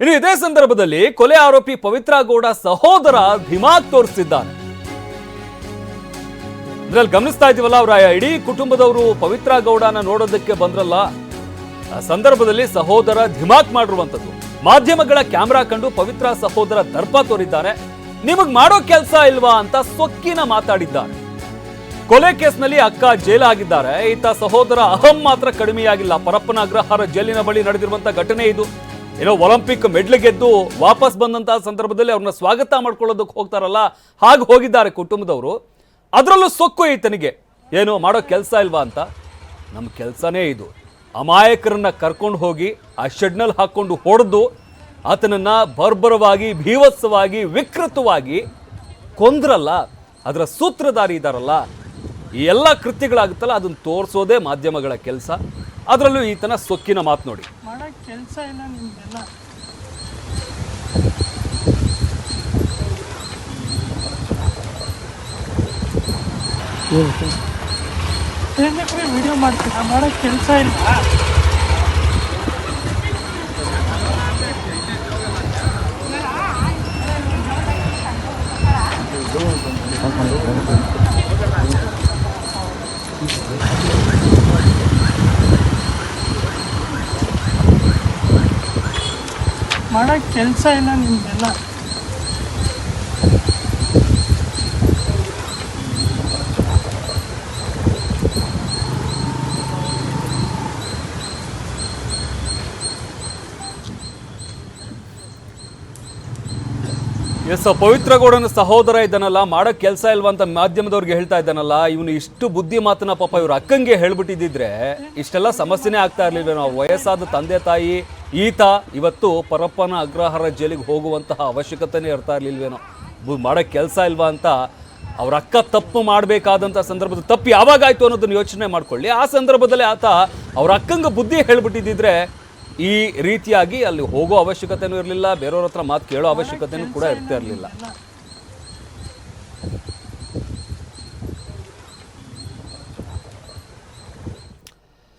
ಇನ್ನು ಇದೇ ಸಂದರ್ಭದಲ್ಲಿ ಕೊಲೆ ಆರೋಪಿ ಪವಿತ್ರ ಗೌಡ ಸಹೋದರ ಧಿಮಾಕ್ ತೋರಿಸಿದ್ದಾನೆ ಇದ್ರಲ್ಲಿ ಗಮನಿಸ್ತಾ ಇದೀವಲ್ಲ ಅವರ ಇಡೀ ಕುಟುಂಬದವರು ಪವಿತ್ರ ಗೌಡನ ನೋಡೋದಕ್ಕೆ ಬಂದ್ರಲ್ಲ, ಆ ಸಂದರ್ಭದಲ್ಲಿ ಸಹೋದರ ಧಿಮಾಕ್ ಮಾಡಿರುವಂತದ್ದು ಮಾಧ್ಯಮಗಳ ಕ್ಯಾಮೆರಾ ಕಂಡು ಪವಿತ್ರ ಸಹೋದರ ದರ್ಪ ತೋರಿದ್ದಾರೆ. ನಿಮಗ್ ಮಾಡೋ ಕೆಲಸ ಇಲ್ವಾ ಅಂತ ಸೊಕ್ಕಿನ ಮಾತಾಡಿದ್ದಾರೆ. ಕೊಲೆ ಕೇಸ್ನಲ್ಲಿ ಅಕ್ಕ ಜೈಲಾಗಿದ್ದಾರೆ. ಈತ ಸಹೋದರ ಅಹಂ ಮಾತ್ರ ಕಡಿಮೆಯಾಗಿಲ್ಲ. ಪರಪ್ಪನ ಅಗ್ರಹಾರ ಜೈಲಿನ ಬಳಿ ನಡೆದಿರುವಂತ ಘಟನೆ ಇದು. ಏನೋ ಒಲಿಂಪಿಕ್ ಮೆಡ್ಲ್ ಗೆದ್ದು ವಾಪಸ್ ಬಂದಂತಹ ಸಂದರ್ಭದಲ್ಲಿ ಅವ್ರನ್ನ ಸ್ವಾಗತ ಮಾಡ್ಕೊಳ್ಳೋದಕ್ಕೆ ಹೋಗ್ತಾರಲ್ಲ, ಹಾಗೆ ಹೋಗಿದ್ದಾರೆ ಕುಟುಂಬದವರು. ಅದರಲ್ಲೂ ಸೊಕ್ಕು ಈತನಿಗೆ ಏನು, ಮಾಡೋ ಕೆಲಸ ಇಲ್ವಾ ಅಂತ? ನಮ್ಮ ಕೆಲಸನೇ ಇದು. ಅಮಾಯಕರನ್ನ ಕರ್ಕೊಂಡು ಹೋಗಿ ಆ ಶೆಡ್ನಲ್ಲಿ ಹಾಕ್ಕೊಂಡು ಹೊಡೆದು ಆತನನ್ನ ಬರ್ಬರವಾಗಿ, ಭೀವತ್ಸವಾಗಿ, ವಿಕೃತವಾಗಿ ಕೊಂದ್ರಲ್ಲ, ಅದರ ಸೂತ್ರಧಾರಿ ಇದ್ದಾರಲ್ಲ ಈ ಎಲ್ಲ ಕೃತ್ಯಗಳಾಗುತ್ತಲ್ಲ, ಅದನ್ನ ತೋರಿಸೋದೇ ಮಾಧ್ಯಮಗಳ ಕೆಲಸ. ಅದರಲ್ಲೂ ಈತನ ಸೊಕ್ಕಿನ ಮಾತು ನೋಡಿ. ಕೆಲಸ ಇಲ್ಲ ನಿಮ್ದೆಲ್ಲ? ಏನಕ್ಕೆ ವಿಡಿಯೋ ಮಾಡ್ತೀರಾ? ಮಾಡೋಕ್ಕೆ ಕೆಲಸ ಇಲ್ಲ ಮಾಡಕ್ ಕೆಲಸ ಇಲ್ಲ ನಿಮ್ದೆಲ್ಲ ಎಸ್ ಪವಿತ್ರಗೌಡನ ಸಹೋದರ ಇದ್ದಾನಲ್ಲ ಮಾಡೋಕ್ಕೆ ಕೆಲಸ ಇಲ್ವಾ ಅಂತ ಮಾಧ್ಯಮದವ್ರಿಗೆ ಹೇಳ್ತಾ ಇದ್ದಾನಲ್ಲ, ಇವನು ಇಷ್ಟು ಬುದ್ಧಿ ಮಾತನ್ನ ಪಾಪ ಇವ್ರ ಅಕ್ಕಂಗೆ ಹೇಳ್ಬಿಟ್ಟಿದ್ದಿದ್ರೆ ಇಷ್ಟೆಲ್ಲ ಸಮಸ್ಯೆನೇ ಆಗ್ತಾ ಇರಲಿಲ್ಲ ನಾವು ವಯಸ್ಸಾದ ತಂದೆ ತಾಯಿ ಈತ ಇವತ್ತು ಪರಪ್ಪನ ಅಗ್ರಹಾರ ಜೈಲಿಗೆ ಹೋಗುವಂತಹ ಅವಶ್ಯಕತೆನೇ ಇರ್ತಾ ಇರಲಿಲ್ವೇನೋ? ಮಾಡೋ ಕೆಲಸ ಇಲ್ವಾ ಅಂತ ಅವ್ರ ಅಕ್ಕ ತಪ್ಪು ಮಾಡಬೇಕಾದಂಥ ಸಂದರ್ಭದ ತಪ್ಪು ಯಾವಾಗಾಯಿತು ಅನ್ನೋದನ್ನು ಯೋಚನೆ ಮಾಡ್ಕೊಳ್ಳಿ. ಆ ಸಂದರ್ಭದಲ್ಲಿ ಆತ ಅವ್ರ ಅಕ್ಕಂಗೆ ಬುದ್ಧಿ ಹೇಳಿಬಿಟ್ಟಿದ್ದಿದ್ರೆ ಈ ರೀತಿಯಾಗಿ ಅಲ್ಲಿ ಹೋಗೋ ಅವಶ್ಯಕತೆನೂ ಇರಲಿಲ್ಲ, ಬೇರೆಯವ್ರ ಹತ್ರ ಮಾತು ಕೇಳೋ ಅವಶ್ಯಕತೆನೂ ಕೂಡ ಇರ್ತಾ ಇರಲಿಲ್ಲ.